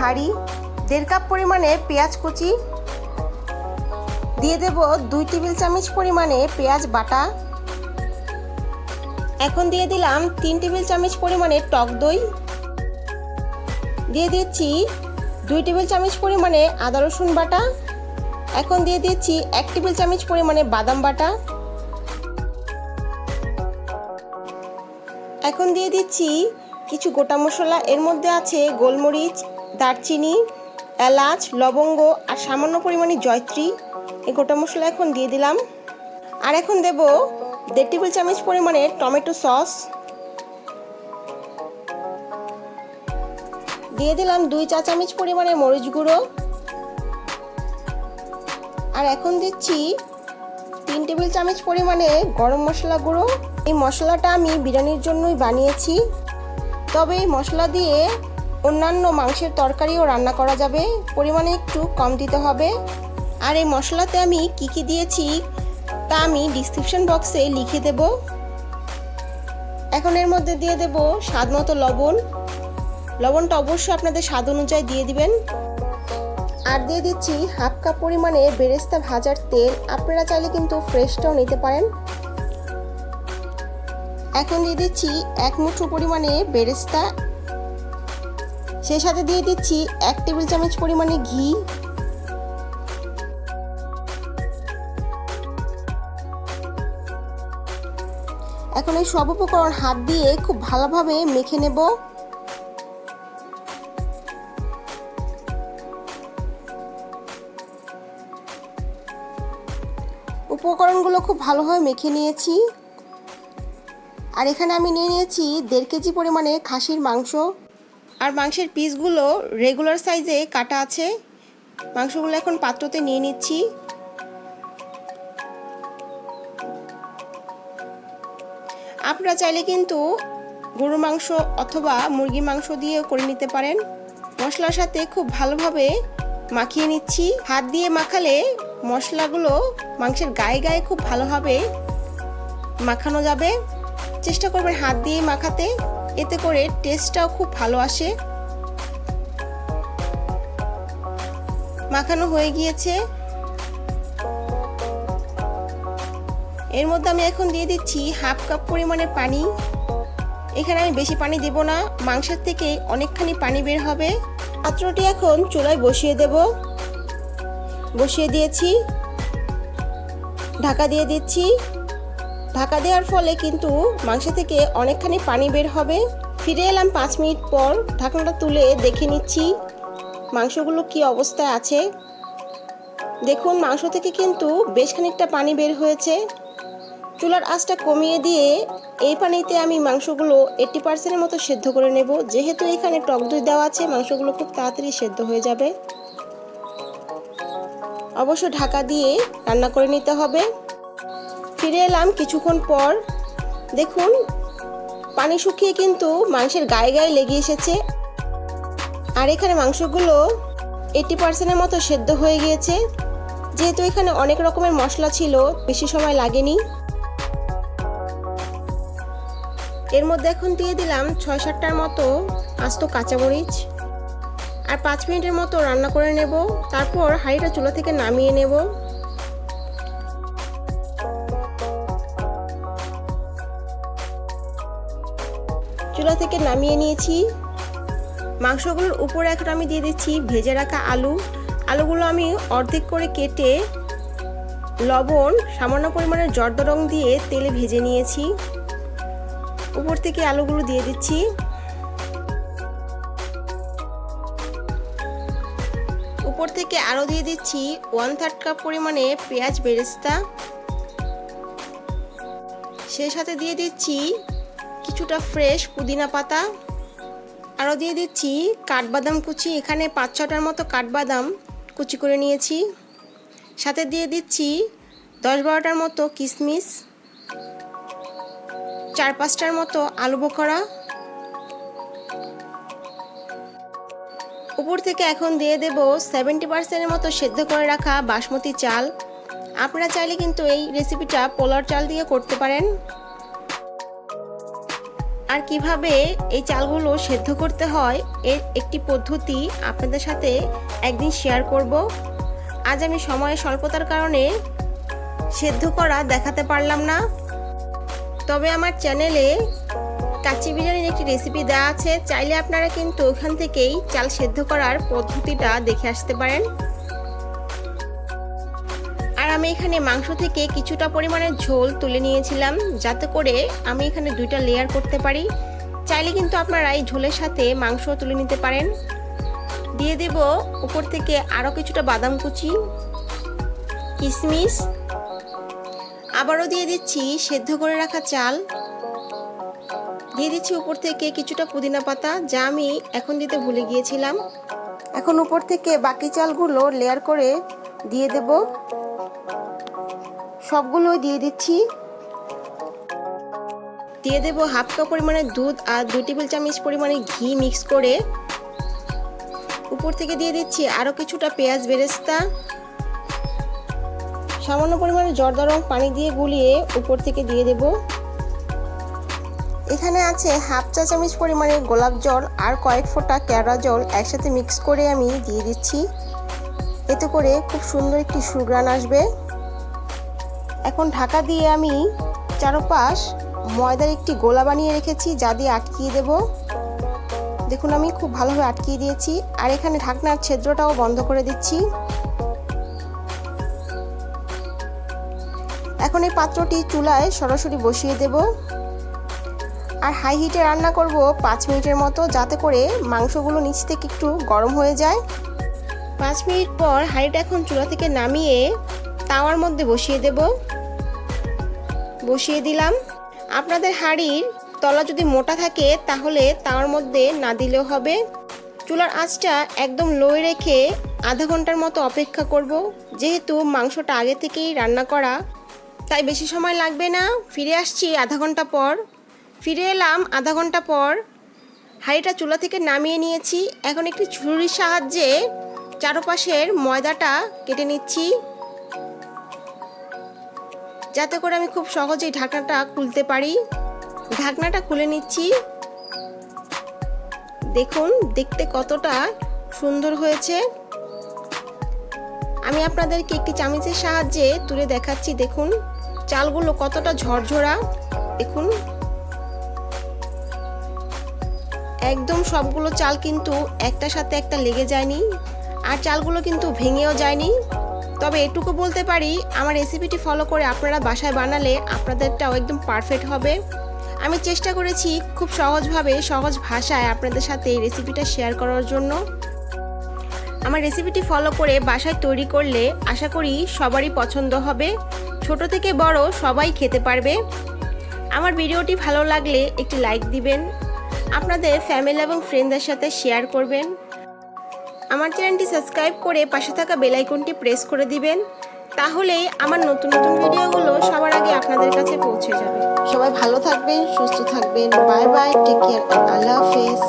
হাঁড়ি, দেড় কাপ পরিমাণে পেঁয়াজ কুচি, দিয়ে দেব দুই টেবিল চামচ পরিমাণে পেঁয়াজ বাটা। এখন দিয়ে দিলাম তিন টেবিল চামচ পরিমাণে টক দই। দিয়ে দিচ্ছি দুই টেবিল চামচ পরিমাণে আদা রসুন বাটা। এখন দিয়ে দিচ্ছি এক টেবিল চামচ পরিমাণে বাদাম বাটা। এখন দিয়ে দিচ্ছি কিছু গোটা মশলা, এর মধ্যে আছে গোলমরিচ দারচিনি, এলাচ, লবঙ্গ আর সামান্য পরিমাণে জয়ত্রী। এই গোটা মশলা এখন দিয়ে দিলাম। আর এখন দেব দেড় টেবিল চামচ পরিমাণে টমেটো সস। দিয়ে দিলাম দুই চা চামচ পরিমাণে মরিচ গুঁড়ো। আর এখন দিচ্ছি তিন টেবিল চামচ পরিমাণে গরম মশলা গুঁড়ো। এই মশলাটা আমি বিরিয়ানির জন্যই বানিয়েছি। তবে এই মশলা দিয়ে অন্যান্য মাংসের তরকারিও রান্না করা যাবে। পরিমাণে একটু কম দিতে হবে। আর এই মশলাতে আমি কি কি দিয়েছি, তা আমি ডিসক্রিপশন বক্সে লিখে দেব। এখন এর মধ্যে দিয়ে দেব স্বাদ মতো লবণ। লবণটা অবশ্যই আপনাদের স্বাদ অনুযায়ী দিয়ে দিবেন। আর দিয়ে দিচ্ছি হাফ কাপ পরিমাণে বেরেস্তা ভাজার তেল। আপনারা চাইলে কিন্তু ফ্রেশটাও নিতে পারেন। এখন দিয়ে দিচ্ছি এক মুঠো পরিমাণে বেরেস্তা। সেই সাথে দিয়ে দিচ্ছি এক টেবিল চামচ পরিমাণে ঘি। এখন এই সব উপকরণ হাত দিয়ে খুব ভালোভাবে মেখে নেব। উপকরণগুলো খুব ভালোভাবে মেখে নিয়েছি। আর এখানে আমি নিয়ে নিয়েছি দেড় কেজি পরিমাণে খাসির মাংস। আর মাংসের পিসগুলো রেগুলার সাইজে কাটা আছে। মাংসগুলো এখন পাত্রতে নিয়ে নিচ্ছি। আপনারা চাইলে কিন্তু গরু মাংস অথবা মুরগি মাংস দিয়েও করে নিতে পারেন। মশলার সাথে খুব ভালোভাবে মাখিয়ে নিচ্ছি। হাত দিয়ে মাখালে মশলাগুলো মাংসের গায়ে গায়ে খুব ভালোভাবে মাখানো যাবে। চেষ্টা করবেন হাত দিয়ে মাখাতে। এতে করে টেস্টটাও খুব ভালো আসে। মাখানো হয়ে গিয়েছে। এর মধ্যে আমি এখন দিয়ে দিচ্ছি হাফ কাপ পরিমাণে পানি। এখানে আমি বেশি পানি দেব না, মাংসের থেকে অনেকখানি পানি বের হবে। পাত্রটি এখন চুলায় বসিয়ে দেব। বসিয়ে দিয়েছি। ঢাকা দিয়ে দিচ্ছি। ঢাকা দেওয়ার ফলে কিন্তু মাংস থেকে অনেকখানি পানি বের হবে। ফিরে এলাম পাঁচ মিনিট পর ঢাকনাটা তুলে দেখে নিচ্ছি মাংসগুলো কি অবস্থায় আছে। দেখুন, মাংস থেকে কিন্তু বেশ খানিকটা পানি বের হয়েছে। চুলার আঁচটা কমিয়ে দিয়ে এই পানিতে আমি মাংসগুলো এইটটি পার্সেন্টের মতো সেদ্ধ করে নেব। যেহেতু এখানে টক দই দেওয়া আছে, মাংসগুলো খুব তাড়াতাড়ি সেদ্ধ হয়ে যাবে। অবশ্য ঢাকা দিয়ে রান্না করে নিতে হবে। ফিরে এলাম কিছুক্ষণ পর। দেখুন, পানি শুকিয়ে কিন্তু মাংসের গায়ে গায়ে লেগে এসেছে। আর এখানে মাংসগুলো এইটি পার্সেন্টের মতো সেদ্ধ হয়ে গিয়েছে। যেহেতু এখানে অনেক রকমের মশলা ছিল, বেশি সময় লাগেনি। এর মধ্যে এখন দিয়ে দিলাম ছয় সাতটার মতো আস্ত কাঁচামরিচ। আর পাঁচ মিনিটের মতো রান্না করে নেব। তারপর হাঁড়িটা চুলা থেকে নামিয়ে নেব। চুলা থেকে নামিয়ে নিয়েছি। মাংসগুলোর উপরে এখন আমি দিয়ে দিচ্ছি ভেজে রাখা আলু। আলুগুলো আমি অর্ধেক করে কেটে লবণ, সামান্য পরিমাণের জর্দ রং দিয়ে তেলে ভেজে নিয়েছি। উপর থেকে আলুগুলো দিয়ে দিচ্ছি। উপর থেকে আরও দিয়ে দিচ্ছি ওয়ান থার্ড কাপ পরিমাণে পেঁয়াজ বেরেস্তা। সেই সাথে দিয়ে দিচ্ছি কিছুটা ফ্রেশ পুদিনা পাতা। আরও দিয়ে দিচ্ছি কাঠবাদাম কুচি। এখানে পাঁচ ছটার মতো কাঠবাদাম কুচি করে নিয়েছি। সাথে দিয়ে দিচ্ছি দশ বারোটার মতো কিশমিশ। চার পাঁচটার মতো আলু বোখরা। উপর থেকে এখন দিয়ে দেব সেভেন্টি পার্সেন্টের মতো সেদ্ধ করে রাখা বাসমতি চাল। আপনারা চাইলে কিন্তু এই রেসিপিটা পোলার চাল দিয়ে করতে পারেন। আর কীভাবে এই চালগুলো সেদ্ধ করতে হয়, এর একটি পদ্ধতি আপনাদের সাথে একদিন শেয়ার করব। আজ আমি সময়ের স্বল্পতার কারণে সেদ্ধ করা দেখাতে পারলাম না। তবে আমার চ্যানেলে কাচ্চি বিরিয়ানির একটি রেসিপি দেওয়া আছে, চাইলে আপনারা কিন্তু ওখান থেকেই চাল সেদ্ধ করার পদ্ধতিটা দেখে আসতে পারেন। আমি এখানে মাংস থেকে কিছুটা পরিমাণের ঝোল তুলে নিয়েছিলাম, যাতে করে আমি এখানে দুইটা লেয়ার করতে পারি। চাইলে কিন্তু আপনারা এই ঝোলের সাথে মাংস তুলে নিতে পারেন। দিয়ে দেব উপর থেকে আরও কিছুটা বাদাম কুচি কিশমিশ আবারও দিয়ে দিচ্ছি সেদ্ধ করে রাখা চাল। দিয়ে দিচ্ছি উপর থেকে কিছুটা পুদিনা পাতা, যা আমি এখন দিতে ভুলে গিয়েছিলাম। এখন উপর থেকে বাকি চালগুলো লেয়ার করে দিয়ে দেব। সবগুলো দিয়ে দিচ্ছি। দিয়ে দেব হাফ কাপ পরিমাণে দুধ আর দুই টেবিল চামচ পরিমাণে ঘি মিক্স করে। উপর থেকে দিয়ে দিচ্ছি আরও কিছুটা পেঁয়াজ বেরেস্তা। সামান্য পরিমাণে জর্দা রং পানি দিয়ে গুলিয়ে উপর থেকে দিয়ে দেব। এখানে আছে হাফ চা চামচ পরিমাণে গোলাপ জল আর কয়েক ফোঁটা কেওড়া জল একসাথে মিক্স করে আমি দিয়ে দিচ্ছি। এতে করে খুব সুন্দর একটি সুগ্রান আসবে। এখন ঢাকা দিয়ে আমি চারপাশ ময়দার একটি গোলা বানিয়ে রেখেছি, যা দিয়ে আটকিয়ে দেব। দেখুন, আমি খুব ভালোভাবে আটকিয়ে দিয়েছি। আর এখানে ঢাকনার ছিদ্রটাও বন্ধ করে দিচ্ছি। এখন এই পাত্রটি চুলায় সরাসরি বসিয়ে দেব। আর হাই হিটে রান্না করব পাঁচ মিনিটের মতো, যাতে করে মাংসগুলো নিচ থেকে একটু গরম হয়ে যায়। পাঁচ মিনিট পর হাঁড়িটা এখন চুলা থেকে নামিয়ে তাওয়ার মধ্যে বসিয়ে দেব। বসিয়ে দিলাম। আপনাদের হাঁড়ির তলা যদি মোটা থাকে, তাহলে তার মধ্যে না দিলেও হবে। চুলার আঁচটা একদম লোয়ে রেখে আধা ঘণ্টার মতো অপেক্ষা করব। যেহেতু মাংসটা আগে থেকেই রান্না করা, তাই বেশি সময় লাগবে না। ফিরে আসছি আধা ঘণ্টা পর। ফিরে এলাম আধা ঘণ্টা পর। হাঁড়িটা চুলা থেকে নামিয়ে নিয়েছি। এখন একটি ছুরির সাহায্যে চারপাশের ময়দাটা কেটে নিচ্ছি। যাতে করে আমি খুব সহজেই ঢাকনাটা খুলতে পারি। ঢাকনাটা খুলে নিচ্ছি। দেখুন, দেখতে কতটা সুন্দর হয়েছে। আমি আপনাদেরকে একটি চামিচের সাহায্যে তুলে দেখাচ্ছি, দেখুন। চালগুলো কতটা ঝরঝরা, দেখুন। একদম সবগুলো চাল কিন্তু একটার সাথে একটা লেগে যায়নি, আর চালগুলো কিন্তু ভেঙেও যায়নি। তবে এটুকু বলতে পারি, আমার রেসিপিটি ফলো করে আপনারা বাসায় বানালে আপনাদেরটাও একদম পারফেক্ট হবে। আমি চেষ্টা করেছি খুব সহজভাবে, সহজ ভাষায় আপনাদের সাথে এই রেসিপিটা শেয়ার করার জন্য। আমার রেসিপিটি ফলো করে বাসায় তৈরি করলে আশা করি সবারই পছন্দ হবে। ছোট থেকে বড় সবাই খেতে পারবে। আমার ভিডিওটি ভালো লাগলে একটি লাইক দিবেন। আপনাদের ফ্যামিলি এবং ফ্রেন্ডদের সাথে শেয়ার করবেন। আমার চ্যানেলটি সাবস্ক্রাইব করে পাশে থাকা বেল আইকনটি প্রেস করে দিবেন, তাহলেই আমার নতুন নতুন ভিডিওগুলো সবার আগে আপনাদের কাছে পৌঁছে যাবে। সবাই ভালো থাকবেন, সুস্থ থাকবেন, বাই বাই, টেক কেয়ার, আল্লাহ হাফেজ।